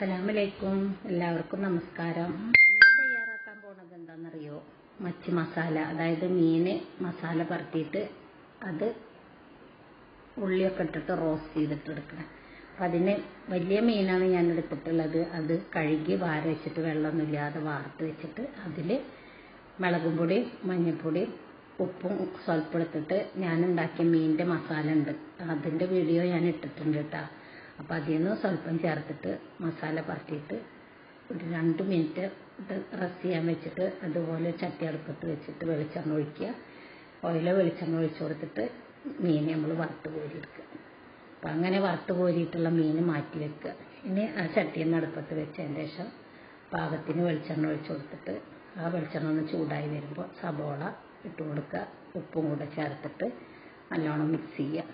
അസ്സലാമലൈക്കും. എല്ലാവർക്കും നമസ്കാരം. ഇന്ന് തയ്യാറാക്കാൻ പോണത് എന്താണെന്നറിയോ മച്ചി മസാല അതായത് മീന് മസാല പരത്തിയിട്ട് അത് ഉള്ളിയൊക്കെ ഇട്ടിട്ട് റോസ്റ്റ് ചെയ്തിട്ട് എടുക്കണം. അപ്പം അതിന് വലിയ മീനാണ് ഞാൻ എടുത്തിട്ടുള്ളത്. അത് കഴുകി വാര വെച്ചിട്ട് വെള്ളമൊന്നുമില്ലാതെ വാർത്ത് വെച്ചിട്ട് അതിൽ മുളകും പൊടി മഞ്ഞൾപ്പൊടി ഉപ്പും സ്വൽപ്പെടുത്തിട്ട് ഞാൻ ഉണ്ടാക്കിയ മീനിന്റെ മസാല ഉണ്ട്. അതിന്റെ വീഡിയോ ഞാൻ ഇട്ടിട്ടുണ്ട് കേട്ടോ. അപ്പം അതിൽ നിന്ന് സ്വല്പം ചേർത്തിട്ട് മസാല പറട്ടിയിട്ട് ഒരു രണ്ട് മിനിറ്റ് ഇത് റെസ്റ്റ് ചെയ്യാൻ വെച്ചിട്ട് അതുപോലെ ചട്ടി അടുപ്പത്ത് വെച്ചിട്ട് വെളിച്ചെണ്ണ ഒഴിക്കുക. ഓയിലോ വെളിച്ചെണ്ണ ഒഴിച്ച് കൊടുത്തിട്ട് മീൻ നമ്മൾ വറുത്ത് കോരിയെടുക്കുക അപ്പം അങ്ങനെ വറുത്ത് കോരിയിട്ടുള്ള മീൻ മാറ്റി വെക്കുക. ഇനി ആ ചട്ടിയിൽ നിന്ന് അടുപ്പത്ത് വെച്ചതിന് ശേഷം പാകത്തിന് വെളിച്ചെണ്ണ ഒഴിച്ച് കൊടുത്തിട്ട് ആ വെളിച്ചെണ്ണ ഒന്ന് ചൂടായി വരുമ്പോൾ സബോള ഇട്ട് കൊടുക്കുക. ഉപ്പും കൂടെ ചേർത്തിട്ട് നല്ലോണം മിക്സ് ചെയ്യുക.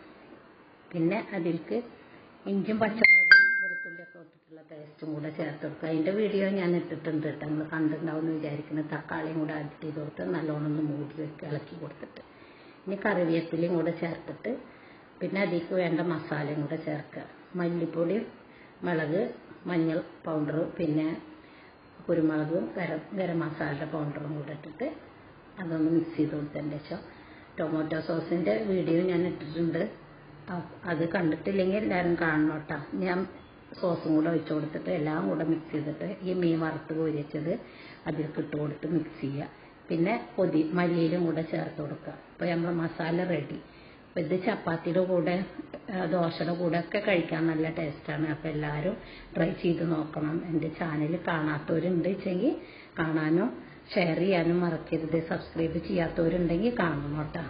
പിന്നെ അതിലേക്ക് ഇഞ്ചും പച്ചമുളകും വെളുത്തുള്ളിയൊക്കെ ഇട്ടിട്ടുള്ള പേസ്റ്റും കൂടെ ചേർത്ത് കൊടുക്കുക. അതിന്റെ വീഡിയോ ഞാൻ ഇട്ടിട്ടുണ്ട് കേട്ടോ. നിങ്ങൾ കണ്ടിട്ടുണ്ടാവും എന്ന് വിചാരിക്കുന്നു. തക്കാളിയും കൂടെ ആഡ് ചെയ്ത് കൊടുത്ത് നല്ലോണം ഒന്ന് മൂടി വെക്കുക ഇളക്കി കൊടുത്തിട്ട്. ഇനി കറിവേപ്പിലയും കൂടെ ചേർത്തിട്ട് പിന്നെ അതിലേക്ക് വേണ്ട മസാലയും കൂടെ ചേർക്കുക. മല്ലിപ്പൊടി മുളക് മഞ്ഞൾ പൗഡർ പിന്നെ കുരുമുളകും ഗരം ഗരം മസാലയുടെ പൗഡറും കൂടെ ഇട്ടിട്ട് അതൊന്ന് മിക്സ് ചെയ്ത് കൊടുത്തതിന്റെ ശേഷം ടൊമാറ്റോ സോസിന്റെ വീഡിയോ ഞാൻ ഇട്ടിട്ടുണ്ട്. അത് കണ്ടിട്ടില്ലെങ്കിൽ എല്ലാവരും കാണണം കേട്ടോ ഞാൻ സോസും കൂടെ ഒഴിച്ചു കൊടുത്തിട്ട് എല്ലാം കൂടെ മിക്സ് ചെയ്തിട്ട് ഈ മീൻ വറുത്ത് കോരിച്ചത് അതിൽ ഇട്ട് കൊടുത്ത് മിക്സ് ചെയ്യുക. പിന്നെ പൊതി മല്ലിയിലും കൂടെ ചേർത്ത് കൊടുക്കുക. അപ്പോൾ നമ്മൾ മസാല റെഡി അപ്പോൾ ഇത് ചപ്പാത്തിയുടെ കൂടെ ദോശയുടെ കൂടെ ഒക്കെ കഴിക്കാൻ നല്ല ടേസ്റ്റാണ് അപ്പോൾ എല്ലാവരും ട്രൈ ചെയ്ത് നോക്കണം. എന്റെ ചാനൽ കാണാത്തവരുണ്ട് വെച്ചെങ്കിൽ കാണാനും ഷെയർ ചെയ്യാനും മറക്കരുത്. സബ്സ്ക്രൈബ് ചെയ്യാത്തവരുണ്ടെങ്കിൽ കാണണം കേട്ടോ